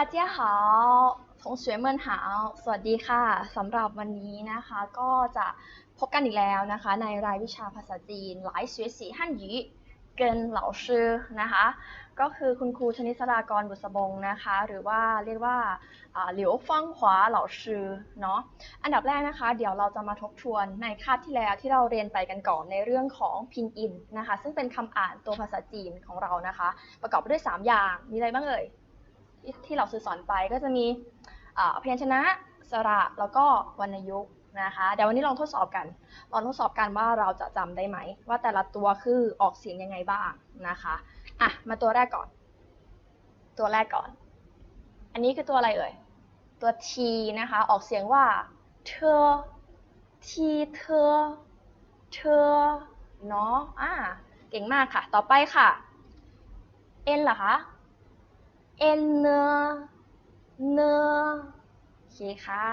าเจ้าหาทงเสวมเฮาสวัสดีค่ะสำหรับวันนี้นะคะ ก็จะพบกันอีกแล้วนะคะ ในรายวิชาภาษาจีนหลายเสวยสีฮั่นยีเกินเหล่าชื่อนะคะ ก็คือคุณครูชนิสรากรบุษบงนะคะ หรือว่าเรียกว่าเหลียวฟังขวาเหล่าชื่อเนาะอันดับแรกนะคะ เดี๋ยวเราจะมาทบทวนในคาบที่แล้วที่เราเรียนไปกันก่อนในเรื่องของพินอินนะคะ ซึ่งเป็นคำอ่านตัวภาษาจีนของเรานะคะ ประกอบด้วย 3 อย่างมีอะไรบ้างเอ่ย ที่เราสื่อสอนไปก็จะมีอ่าพยัญชนะสระแล้วก็วรรณยุกต์นะคะเดี๋ยววันนี้ลองทดสอบกัน ลองทดสอบกันว่าเราจะจำได้ไหม ว่าแต่ละตัวคือออกเสียงยังไงบ้างนะคะอะมาตัวแรกก่อน ตัวแรกก่อน อันนี้คือตัวอะไรเอ่ยตัว t นะคะออกเสียงว่าเธอ t เธอเธอเนาะอ่าเก่งมากค่ะ ต่อไปค่ะ n เหรอคะ n เนเนอโอเคค่ะ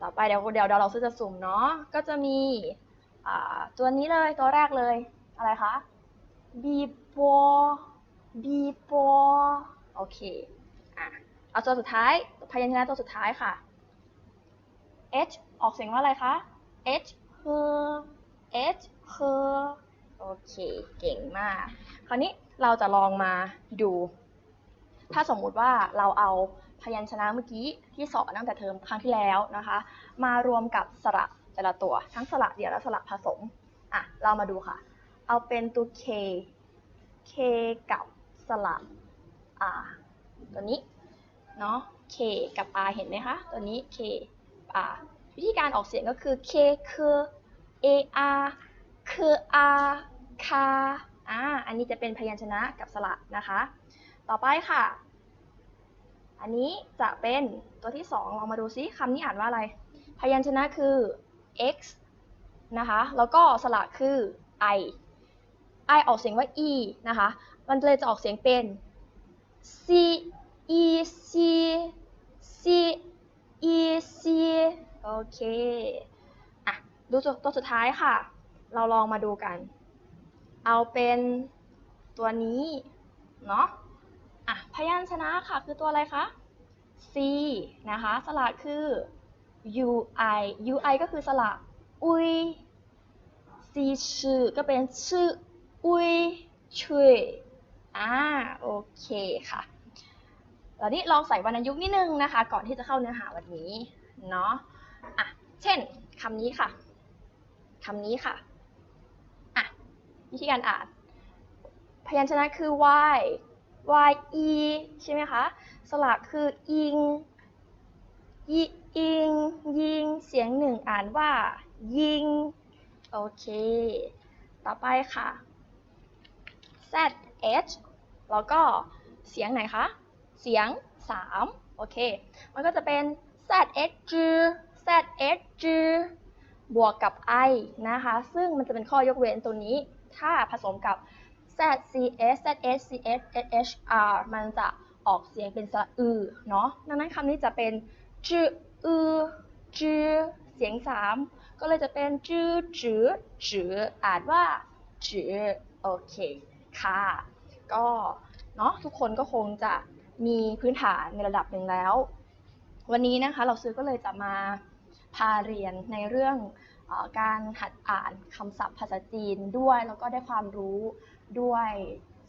ต่อไปเดี๋ยวเดี๋ยวเดี๋ยวเราซื้อจะสุ่มเนาะ ก็จะมีอ่าตัวนี้เลยตัวแรกเลย อะไรคะบีโปบีโปโอเค อะ เอาตัวสุดท้าย พยัญชนะตัวสุดท้ายค่ะ h ออกเสียงว่าอะไรคะ h เฮ h เฮโอเค เก่งมาก คราวนี้เราจะลองมาดู ถ้าสมมุติว่าเราเอาพยัญชนะเมื่อกี้ที่สอนตั้งแต่เทอมครั้งที่แล้วนะคะ มารวมกับสระแต่ละตัว ทั้งสระเดี่ยวและสระผสมอะเรามาดูค่ะ เอาเป็นตัว k k กับสระ r ตัวนี้เนาะ k กับ r เห็นไหมคะ ตัวนี้ k r วิธีการออกเสียงก็คือ k คือ a r คือ r คาอ่าอันนี้จะเป็นพยัญชนะกับสระนะคะ ต่อไปค่ะ อันนี้จะเป็นตัวที่ 2 ลองมาดูซิคำนี้อ่านว่าอะไร พยัญชนะคือ x นะคะ แล้วก็สระคือ i i ออกเสียงว่า e นะคะ มันเลยจะออกเสียงเป็น c e c c e c โอเค อะ ดูตัวตัวสุดท้ายค่ะ เราลองมาดูกัน เอาเป็นตัวนี้ เนาะ อะพยัญชนะค่ะคือตัวอะไรคะ c นะคะ สระคือ u i u i ก็คือสระอุย c ชื่อก็เป็นชื่ออุยช่วยอ่าโอเคค่ะแล้วนี้ลองใส่วรรณยุกต์นิดนึงนะคะ ก่อนที่จะเข้าเนื้อหาวันนี้เนาะอะเช่นคำนี้ค่ะคำนี้ค่ะอะวิธีการอ่านพยัญชนะคือ y y e ใช่ไหมคะ สระคืออิงยิอิง ยิง เสียงหนึ่งอ่านว่า ยิง โอเค ต่อไปค่ะ z h แล้วก็เสียงไหนคะ เสียง 3 โอเค มันก็จะเป็น z h g z h g บวกกับ i นะคะ ซึ่งมันจะเป็นข้อยกเว้นตัวนี้ ถ้าผสมกับ z c s z s c s s h r มันจะออกเสียงเป็นสระอือเนาะดังนั้นคำนี้จะเป็นจืออือจือเสียง3ก็เลยจะเป็นจือจือจืออ่านว่าจือโอเคค่ะ ก็เนาะทุกคนก็คงจะมีพื้นฐานในระดับหนึ่งแล้ว วันนี้นะคะเราซื้อก็เลยจะมาพาเรียนในเรื่องอการหัดอ่านคำศัพท์ภาษาจีนด้วย แล้วก็ได้ความรู้ ด้วย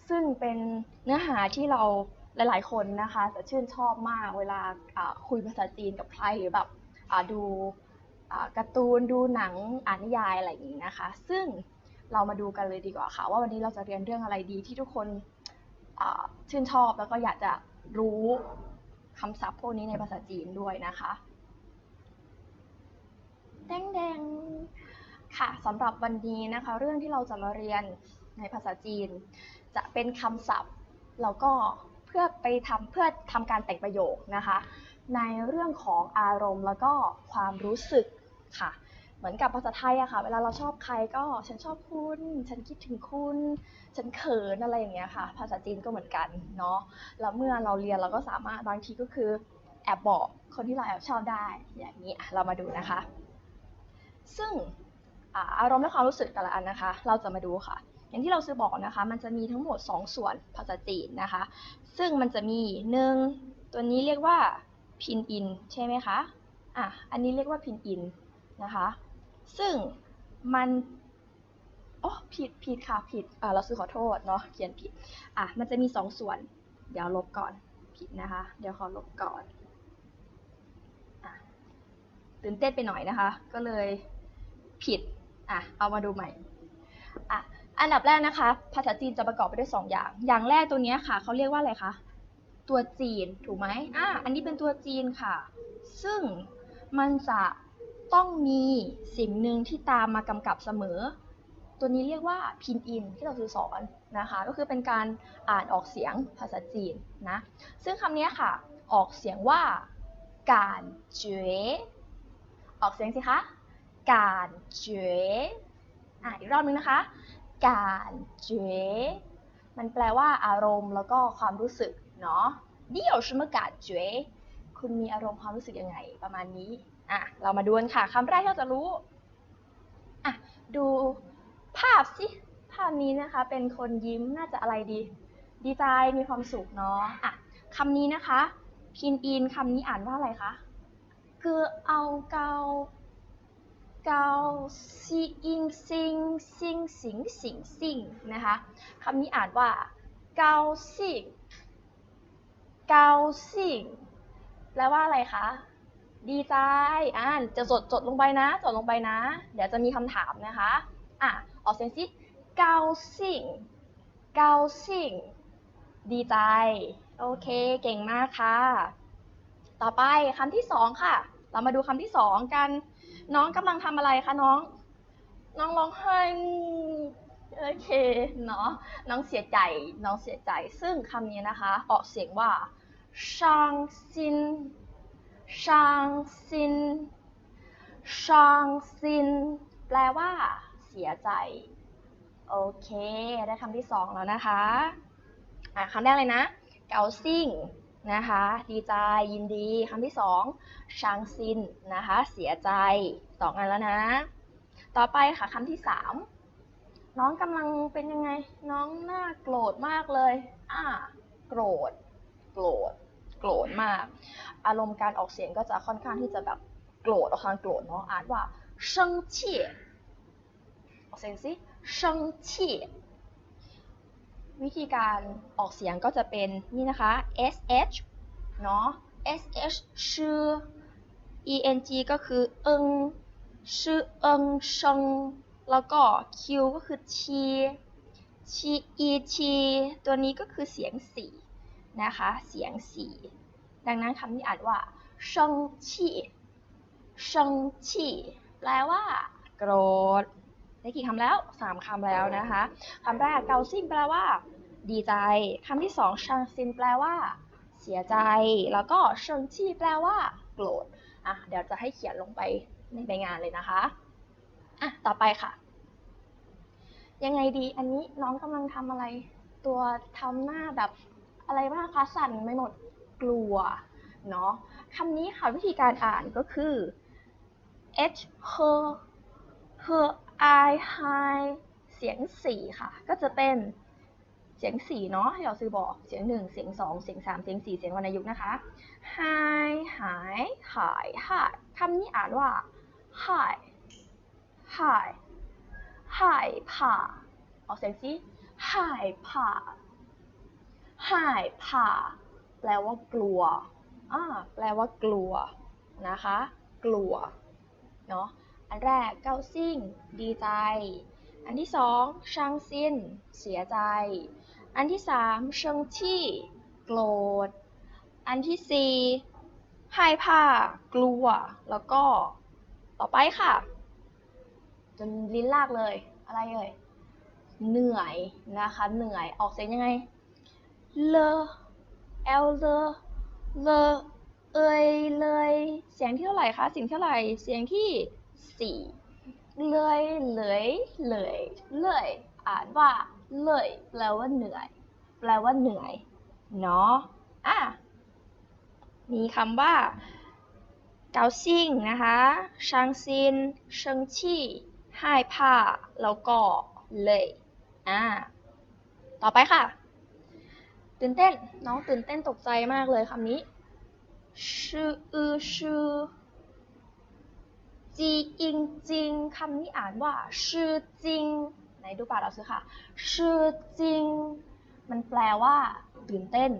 ซึ่งเป็นเนื้อหาที่เราหลาย ๆ คนนะคะจะชื่นชอบมากเวลาอ่าคุยภาษาจีนกับใครหรือแบบอ่าดูอ่าการ์ตูนดูหนังอ่านนิยายอะไรอย่างนี้นะคะ ซึ่งเรามาดูกันเลยดีกว่าค่ะ ว่าวันนี้เราจะเรียนเรื่องอะไรดีที่ทุกคนอ่าชื่นชอบแล้วก็อยากจะรู้คำศัพท์พวกนี้ในภาษาจีนด้วยนะคะแดงแดงค่ะสำหรับวันนี้นะคะ เรื่องที่เราจะมาเรียน ในภาษาจีน จะเป็นคำศัพท์แล้วก็เพื่อไปทำเพื่อทำการแต่งประโยคนะคะ ในเรื่องของอารมณ์แล้วก็ความรู้สึกค่ะ เหมือนกับภาษาไทยอะค่ะ เวลาเราชอบใครก็ฉันชอบคุณ ฉันคิดถึงคุณ ฉันเขินอะไรอย่างเงี้ยค่ะ ภาษาจีนก็เหมือนกันเนาะแล้วเมื่อเราเรียนเราก็สามารถบางทีก็คือแอบบอกคนที่เราแอบชอบได้อย่างนี้เรามาดูนะคะ ซึ่งอารมณ์และความรู้สึกแต่ละอันนะคะ เราจะมาดูค่ะ อย่างที่เราซื้อบอกนะคะ มันจะมีทั้งหมด 2 ส่วนภาษาจีนนะคะ ซึ่งมันจะมี1ตัวนี้เรียกว่าพินอินใช่ไหมคะอะอันนี้เรียกว่าพินอินนะคะ ซึ่งมันอ๋อผิดผิดค่ะผิดอ่าเราซื้อขอโทษเนาะเขียนผิดอะมันจะมีสองส่วน เดี๋ยวลบก่อนผิดนะคะ เดี๋ยวขอลบก่อนอะตื่นเต้นไปหน่อยนะคะ ก็เลยผิดอะเอามาดูใหม่อะ อันดับแรกนะคะ ภาษาจีนจะประกอบไปด้วยสองอย่าง อย่างแรกตัวนี้ค่ะเขาเรียกว่าอะไรคะ ตัวจีนถูกไหมอะอันนี้เป็นตัวจีนค่ะ ซึ่งมันจะต้องมีสิ่งหนึ่งที่ตามมากำกับเสมอ ตัวนี้เรียกว่าพินอินที่เราจะสอนนะคะ ก็คือเป็นการอ่านออกเสียงภาษาจีนนะ ซึ่งคำนี้ค่ะ ออกเสียงว่า การเจออกเสียงสิคะ การเจอะอีกรอบนึงนะคะ การ觉มันแปลว่าอารมณ์แล้วก็ความรู้สึกเนาะเดี่ยวชมกาเจคุณมีอารมณ์ความรู้สึกยังไงประมาณนี้อะเรามาดูกันค่ะคำแรกที่เราจะรู้อะดูภาพสิภาพนี้นะคะ เป็นคนยิ้มน่าจะอะไรดี ดีใจมีความสุขเนาะอะคำนี้นะคะ พินอินคำนี้อ่านว่าอะไรคะคือเอาเกา เกาซิอิงซิงซิงสิงสิงซิงนะคะคำนี้อ่านว่าเกาซิงเกาซิงแปลว่าอะไรคะดีใจอ่านจะจดจดลงไปนะจดลงไปนะ เดี๋ยวจะมีคำถามนะคะอะออกเสียงสิเกาซิงเกาซิงดีใจ โอเค เก่งมากค่ะ ต่อไปคำที่สองค่ะ เรามาดูคำที่สองกัน น้องกำลังทำอะไรคะน้อง น้องร้องไห้โอเคเนาะน้องเสียใจน้องเสียใจ ซึ่งคำนี้นะคะ ออกเสียงว่าช่างซินช่างซินช่างซินแปลว่า เสียใจ โอเค ได้คำที่สองแล้วนะคะอะคำแรกเลยนะ เกาซิง นะคะ ดีใจยินดีคำที่สองชังซินนะคะ เสียใจสองอันแล้วนะ ต่อไปค่ะคำที่สามน้องกำลังเป็นยังไง น้องหน้าโกรธมากเลย อ่า โกรธ โกรธ โกรธมาก อารมณ์การออกเสียงก็จะค่อนข้างที่จะแบบโกรธออกทางโกรธเนาะอ่านว่าเชิงเฉี่ยออกเสียงสิเชิงเฉี่ย วิธีการออกเสียงก็จะเป็นนี่นะคะ sh เนาะ sh ชื่อ eng ก็คือเอิงชื่อเอิงชงแล้วก็ q ก็คือชีชีอีชีตัวนี้ก็คือเสียงสี่นะคะ เสียงสี่ดังนั้นคำนี้อ่านว่าชงชีชงชีแปลว่า โกรธ ได้กี่คำแล้วสามคำแล้วนะคะคำแรกเกาซินแปลว่า ดีใจคำที่สองชังซินแปลว่า เสียใจ แล้วก็เชิงชี่แปลว่า โกรธอะเดี๋ยวจะให้เขียนลงไปในใบงานเลยนะคะอะต่อไปค่ะ ยังไงดีอันนี้น้องกำลังทำอะไร ตัวทำหน้าแบบอะไรบ้างคะสั่นไม่หมดกลัวเนาะคำนี้ค่ะวิธีการอ่านก็คือ h her her I hi เสียงสี่ค่ะ ก็จะเป็นเสียงสี่เนาะให้เราซื้อบอกเสียงหนึ่งเสียงสองเสียงสามเสียงสี่เสียงวรรณยุกต์นะคะ hi หายหาย hi คำนี้อ่านว่า hi hi hi ผ่าออกเสียงสิ hi ผ่า hi ผ่าแปลว่ากลัวอ่าแปลว่ากลัวนะคะ กลัวเนาะ อันแรกเกาซิ่ง ดีใจ อันที่สองชังซินเสียใจ อันที่สามเชิงชี่ โกรธ อันที่สี่ให้ผ้ากลัว แล้วก็ต่อไปค่ะ จนลิ้นลากเลย อะไรเอ่ย เหนื่อยนะคะ เหนื่อย ออกเสียงยังไง เลเอลเลเลเอยเลย เสียงที่เท่าไหร่คะ เสียงเท่าไหร่ เสียงที่ สี่เลยเลยเลยเลยอ่านว่าเลยแปลว่าเหนื่อย แปลว่าเหนื่อยเนาะอะมีคำว่าเกาซิ่งนะคะชังซินเชิงชี่ห้ผ้าแล้วก็เลยอ่าต่อไปค่ะ ตื่นเต้น น้องตื่นเต้นตกใจมากเลยคำนี้ชื่ออือชื่อ จีอิงจิงคำนี้อ่านว่าชื่อจริงไหนดูปากเราสิค่ะชื่อจริง มันแปลว่า ตื่นเต้น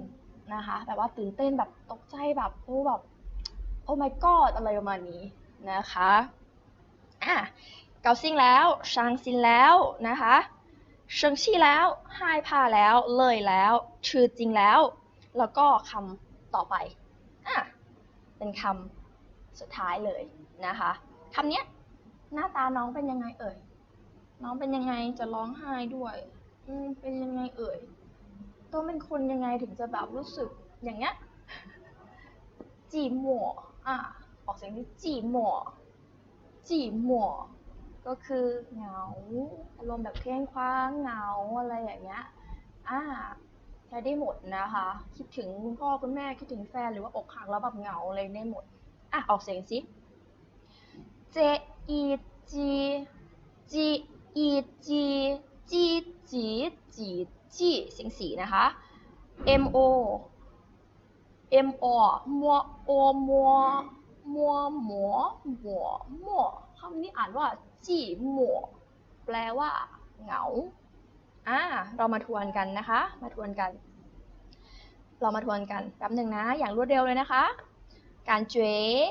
นะคะแปลว่าตื่นเต้นแบบตกใจแบบโอ้แบบโอ้ my god อะไรประมาณนี้นะคะอะเกาซิงแล้วชางซินแล้วนะคะเชิงชี่แล้วไห้พาแล้ว เลยแล้ว ชื่อจริงแล้ว แล้วก็คำต่อไปอะเป็นคำสุดท้ายเลยนะคะ คำเนี้ย หน้าตาน้องเป็นยังไงเอ่ย น้องเป็นยังไงจะร้องไห้ด้วย อืมเป็นยังไงเอ่ยต้องเป็นคนยังไงถึงจะแบบรู้สึกอย่างเงี้ย จีหมัวอะออกเสียงที่จีหมัวจีหมัวก็คือเหงา อารมณ์แบบเคร่งคว้างเหงาอะไรอย่างเงี้ย อ่าใช้ได้หมดนะคะ คิดถึงคุณพ่อคุณแม่คิดถึงแฟนหรือว่าอกหักแล้วแบบเหงาอะไรได้หมด อะออกเสียงสิ เจอีจีจีอีจีจีจีจีจีเสียงสีนะคะ M O M O มัวโอมัวมัวหมัวหมัวมัวคำนี้อ่านว่าจีหมัวแปลว่า เหงาอ่าเรามาทวนกันนะคะ มาทวนกัน เรามาทวนกันแป๊บหนึ่งนะ อย่างรวดเร็วเลยนะคะ การเจว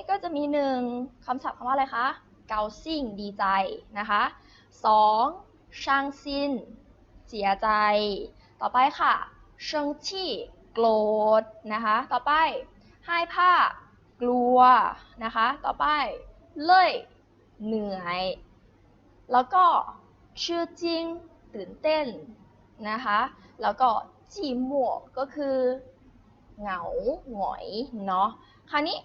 ก็จะมีหนึ่งคำศัพท์คำว่าอะไรคะเกาซิ่งดีใจนะคะสองช่างซินเสียใจ ต่อไปค่ะเชิงชี่โกรธนะคะ ต่อไปให้ผ้ากลัวนะคะ ต่อไปเล่ยเหนื่อย แล้วก็ชื่อจริงตื่นเต้นนะคะ แล้วก็จีหมวก็คือเหงาหงอยเนาะ คราวนี้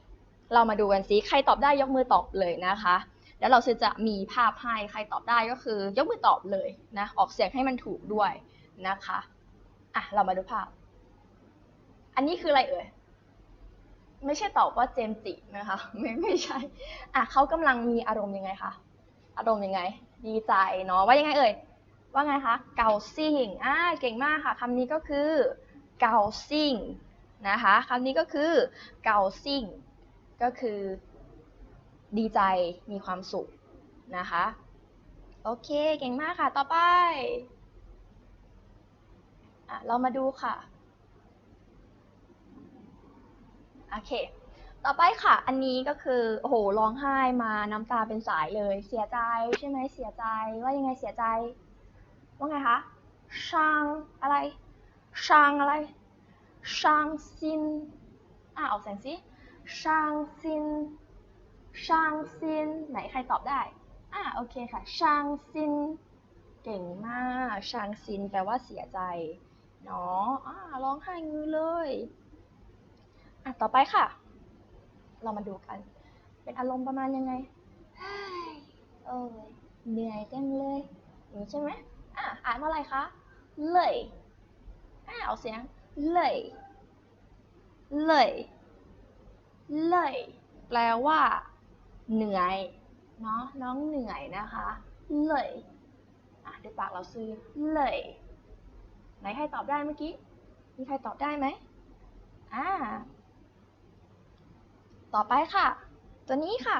เรามาดูกันสิใครตอบได้ยกมือตอบเลยนะคะ แล้วเราจะมีภาพให้ใครตอบได้ก็คือยกมือตอบเลยนะออกเสียงให้มันถูกด้วยนะคะอะเรามาดูภาพ อันนี้คืออะไรเอ่ยไม่ใช่ตอบว่าเจมส์จินะคะไม่ไม่ใช่อะเขากำลังมีอารมณ์ยังไงคะอารมณ์ยังไง ดีใจเนาะว่ายังไงเอ่ยว่าไงคะเกาซิ่งอ่าเก่งมากค่ะคำนี้ก็คือเกาซิ่ง นะคะคำนี้ก็คือเกาซิ่งก็คือดีใจมีความสุขนะคะ โอเคเก่งมากค่ะ ต่อไปอะเรามาดูค่ะ โอเค ต่อไปค่ะ อันนี้ก็คือโอ้โหร้องไห้มาน้ำตาเป็นสายเลย เสียใจใช่ไหมเสียใจ ว่ายังไงเสียใจ ว่าไงคะช่างอะไรช่างอะไร ช่างซินอะออกเสียงสิช่างซินช่างซินไหนใครตอบได้ อะโอเคค่ะช่างซิน เก่งมากช่างซินแปลว่าเสียใจ เนาะอ่าร้องไห้งือเลย อะต่อไปค่ะ เรามาดูกัน เป็นอารมณ์ประมาณยังไงเฮ้ยเออเหนื่อยจังเลยอย่างนี้ใช่ไหมอะอ่านว่าอะไรคะ เลยอะเอาเสียง เลยเลยเลยแปลว่า เหนื่อยเนาะน้องเหนื่อยนะคะเลยอะดูปากเราซื้อเลยไหนใครตอบได้เมื่อกี้มีใครตอบได้ไหมอ่าต่อไปค่ะ ตัวนี้ค่ะ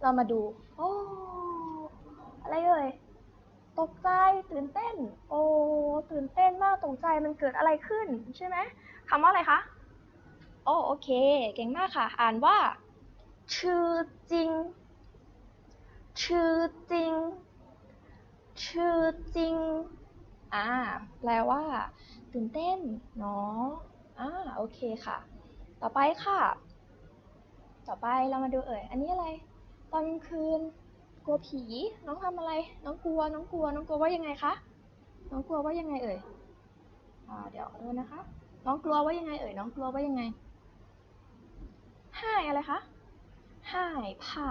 เรามาดู โอ้ ตกใจตื่นเต้น โอ้ตื่นเต้นมากตกใจมันเกิดอะไรขึ้นใช่ไหมคำว่าอะไรคะโอ้โอเค เก่งมากค่ะ อ่านว่า ชื่อจริง ชื่อจริง ชื่อจริง อ่า แปลว่า ตื่นเต้นเนาะอ่าโอเคค่ะ ต่อไปค่ะ ต่อไปเรามาดูเอ่ย อันนี้อะไร ตอนคืน ลัวผี น้องทำอะไร น้องกลัว น้องกลัว น้องกลัวว่ายังไงคะ น้องกลัวว่ายังไงเอ่ยอ่าเดี๋ยวเดูนะคะ น้องกลัวว่ายังไงเอ่ย น้องกลัวว่ายังไงห้ายอะไรคะห้ายผ้า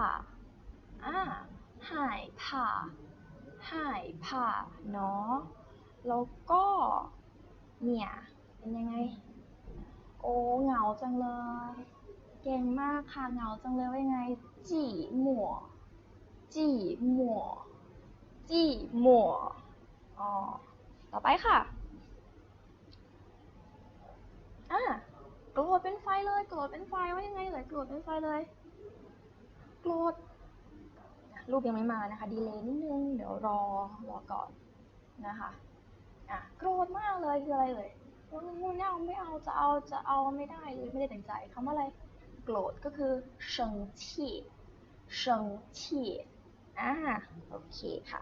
อ่าห้ายผ้าห้ายผ้าเนาะ แล้วก็ เนี่ย เป็นยังไง โอ้เหงาจังเลย เก่งมากค่ะ เหงาจังเลยว่ายังไง จีหมัว 寂寞寂寞อ๋อต่อไปค่ะอะโกรธเป็นไฟเลยโกรธเป็นไฟว่ายังไงเลยโกรธเป็นไฟเลยโกรธรูปยังไม่มานะคะ ดีเลยนิดนึง เดี๋ยวรอรอก่อนนะคะอะโกรธมากเลยคืออะไรเลยว่างูเนี่าไม่เอาจะเอาจะเอาไม่ได้เลยไม่ได้ตั้งใจคำว่าอะไร โกรธก็คือเฉิงฉี่เฉิงฉี่ อ่าโอเคค่ะ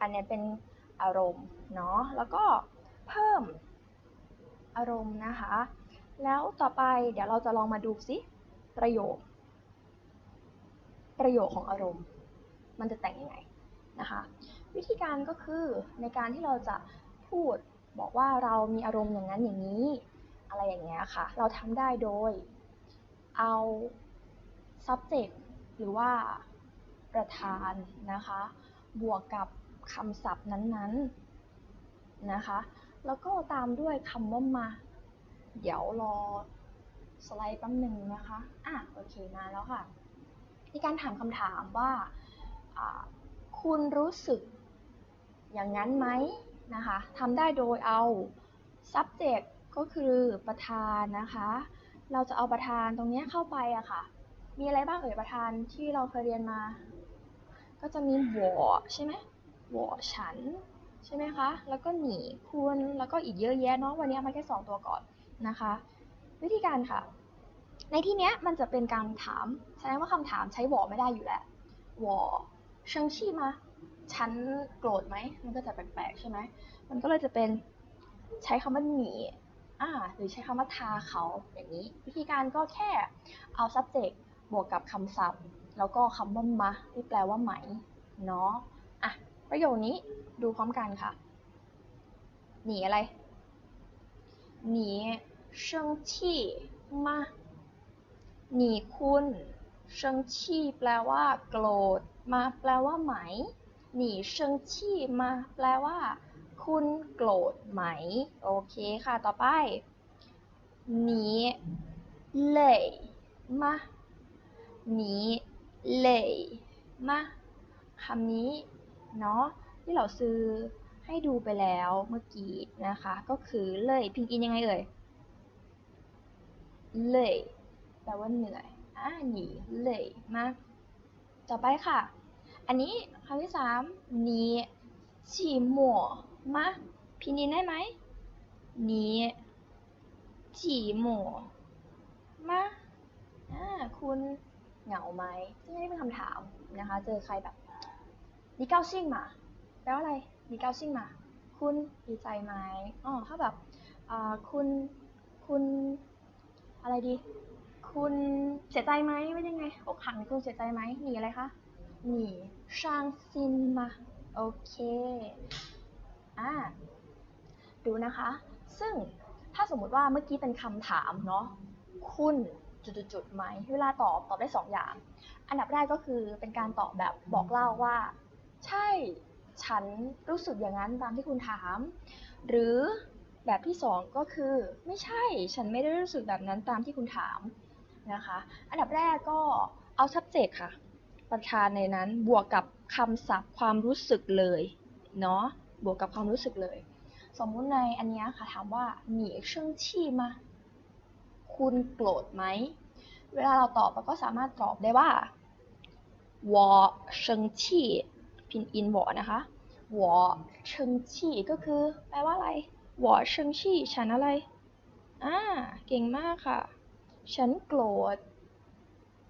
อันนี้เป็นอารมณ์เนาะแล้วก็เพิ่มอารมณ์นะคะ แล้วต่อไปเดี๋ยวเราจะลองมาดูสิประโยค ประโยคของอารมณ์ มันจะแต่งยังไงนะคะ วิธีการก็คือในการที่เราจะพูดบอกว่าเรามีอารมณ์อย่างนั้นอย่างนี้ อะไรอย่างเงี้ยค่ะ เราทำได้โดยเอา subject หรือว่า ประธานนะคะ บวกกับคำศัพท์นั้นๆนะคะ แล้วก็ตามด้วยคำว่ามา เดี๋ยวรอสไลด์แป๊บหนึ่งนะคะ อะโอเคมาแล้วค่ะ มีการถามคำถามว่าอ่า คุณรู้สึกอย่างนั้นไหมนะคะทำได้โดยเอา subject ก็คือประธานนะคะ เราจะเอาประธานตรงนี้เข้าไปอะค่ะ มีอะไรบ้างเอ่ยประธานที่เราเคยเรียนมา ก็จะมีวอใช่ไหมวอฉัน ใช่ไหมคะ แล้วก็หนีคุณแล้วก็อีกเยอะแยะเนาะวันนี้มาแค่สองตัวก่อนนะคะ วิธีการค่ะ ในที่เนี้ยมันจะเป็นการถามแสดงว่าคำถามใช้วอไม่ได้อยู่แล้ววอเชิงชีมาฉันโกรธไหมมันก็จะแปลกๆใช่ไหมมันก็เลยจะเป็นใช้คำว่าหนีอ่าหรือใช้คำว่าทาเขาอย่างนี้ วิธีการก็แค่เอา subject บวกกับคำศัพท์ แล้วก็คำว่ามะที่แปลว่าไหมเนาะอะประโยคนี้ดูพร้อมกันค่ะ หนีอะไร หนีเชิงชี่มาหนีคุณเชิงชี่แปลว่าโกรธ มาแปลว่าไหม หนีเชิงชี่มาแปลว่า คุณโกรธไหม โอเคค่ะ ต่อไป หนีเลยมาหนี 累吗คำนี้เนาะที่เราซื้อให้ดูไปแล้วเมื่อกี้นะคะ ก็คือเลยพิงอินยังไงเอ่ยเลยแปลว่าเหนื่อยอ่าหนีเลยมาต่อไปค่ะ อันนี้คำที่สามหนีฉี่หม่วมาพินินได้ไหมหนีฉี่หม่วมาอ่าคุณ เหงาไหมซึ่งนี่เป็นคำถามนะคะ เจอใครแบบดีเก้าชิ่งมาแปลว่าอะไรดีเก้าชิ่งมา คุณดีใจไหมอ๋อถ้าแบบคุณคุณอะไรดี คุณเสียใจไหมว่ายังไงอกหักคุณเสียใจไหมหนีอะไรคะหนีชางซินมาโอเคอ่าดูนะคะ ซึ่งถ้าสมมุติว่าเมื่อกี้เป็นคำถามเนาะคุณ จุดๆๆไหมเวลาตอบตอบได้สองอย่าง อันดับแรกก็คือเป็นการตอบแบบบอกเล่าว่า ใช่ฉันรู้สึกอย่างนั้นตามที่คุณถาม หรือแบบที่สองก็คือ ไม่ใช่ฉันไม่ได้รู้สึกแบบนั้นตามที่คุณถามนะคะ อันดับแรกก็เอา subject ค่ะ ประธานในนั้นบวกกับคำศัพท์ความรู้สึกเลยเนาะบวกกับความรู้สึกเลย สมมุติในอันนี้ค่ะถามว่าหนีเชิงชีมา คุณโกรธไหม เวลาเราตอบเราก็สามารถตอบได้ว่า我生气พินอินวอนะคะ我生气ก็คือ แปลว่าอะไร我生气ฉันอะไร อ่า เก่งมากค่ะ ฉันโกรธ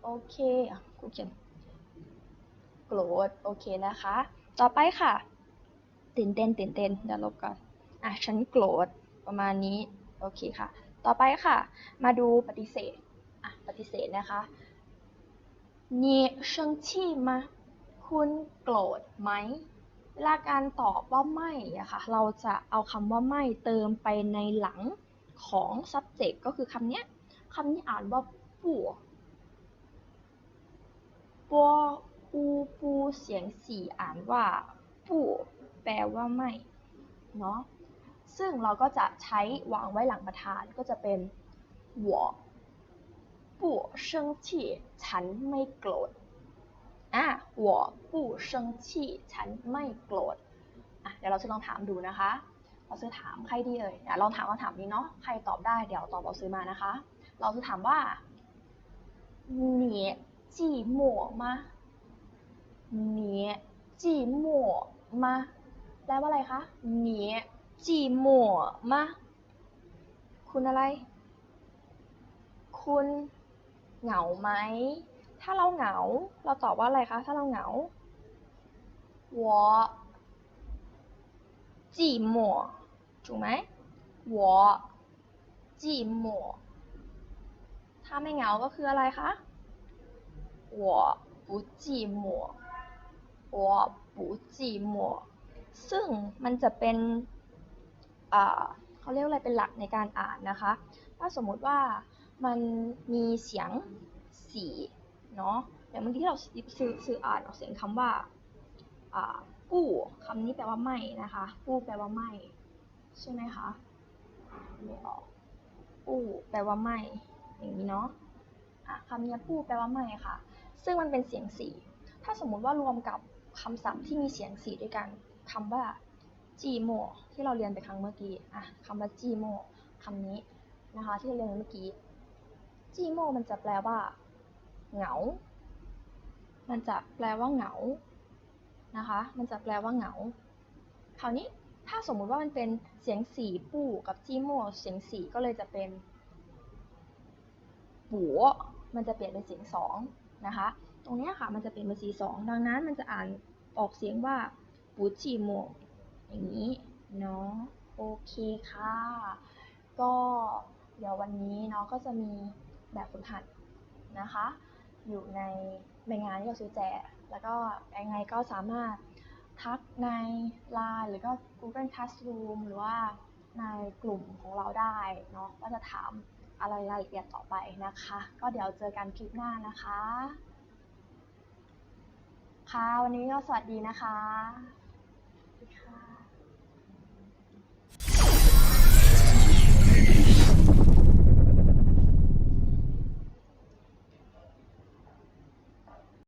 โอเคอ่ะกูเขียน โกรธ โอเคนะคะ ต่อไปค่ะตื่นเต้นตื่นเต้นเดี๋ยวลบก่อน อ่ะ ฉันโกรธ ประมาณนี้ โอเคค่ะ ต่อไปค่ะ มาดูปฏิเสธปฏิเสธนะคะนี่เชงชี่มาคุณโกรธไหมเวลาการตอบว่าไม่อะค่ะ เราจะเอาคำว่าไม่เติมไปในหลังของ subject ก็คือคำนี้คำนี้อ่านว่าปัวปัวปูปูเสียงสี่อ่านว่าปูแปลว่าไม่ เนาะ ซึ่งเราก็จะใช้วางไว้หลังประธาน ก็จะเป็น我不生气ฉันไม่โกรธ อ่ะ我不生气ฉันไม่โกรธ อ่ะ เดี๋ยวเราจะลองถามดูนะคะ เราซื้อถามใครดีเอ่ยเดี๋ยวลองถามคำถามนี้เนาะ ใครตอบได้เดี๋ยวตอบเราซื้อมานะคะ เราจะถามว่า你寂寞吗你寂寞吗แปลว่าอะไรคะ你 寂寞吗คุณอะไร คุณเหงาไหม ถ้าเราเหงา เราตอบว่าอะไรคะ ถ้าเราเหงา我寂寞ถูกไหม我寂寞ถ้าไม่เหงาก็คืออะไรคะ我不寂寞我不寂寞ซึ่งมันจะเป็นอ่า เขาเรียกอะไรเป็นหลักในการอ่านนะคะ ถ้าสมมุติว่ามันมีเสียงสีเนาะอย่างเมื่อกี้ที่เราสื่อออ่านออกเสียงคำว่าอ่ากู้คำนี้แปลว่าไม่นะคะ กู้แปลว่าไม่ใช่ไหมคะไม่ออกกู้แปลว่าไม่อย่างนี้เนาะะคำนี้กู้แปลว่าไม่ค่ะ ซึ่งมันเป็นเสียงสีถ้าสมมุติว่ารวมกับคำศัพท์ที่มีเสียงสีด้วยกันคำว่า จีโมที่เราเรียนไปครั้งเมื่อกี้อะคำว่าจีโมคำนี้นะคะที่เราเรียนไปเมื่อกี้จีโมมันจะแปลว่า เหงา มันจะแปลว่าเหงานะคะ มันจะแปลว่าเหงา คราวนี้ถ้าสมมุติว่ามันเป็นเสียงสีปู่กับจีโมเสียงสีก็เลยจะเป็นปัวมันจะเปลี่ยนเป็นเสียงสองนะคะ ตรงนี้ค่ะมันจะเปลี่ยนเป็นสีสองดังนั้นมันจะอ่านออกเสียงว่าปูจีโม อย่างนี้เนาะโอเคค่ะ ก็เดี๋ยววันนี้เนาะก็จะมีแบบฝึกหัดนะคะ อยู่ในในงานที่เราซื้อแจกแล้วก็ยังไงก็สามารถทักใน Line หรือก็ Google Classroom หรือว่าในกลุ่มของเราได้เนาะว่าจะถามอะไรรายละเอียดต่อไปนะคะ ก็เดี๋ยวเจอกันคลิปหน้านะคะ ค่ะ วันนี้ก็สวัสดีนะคะ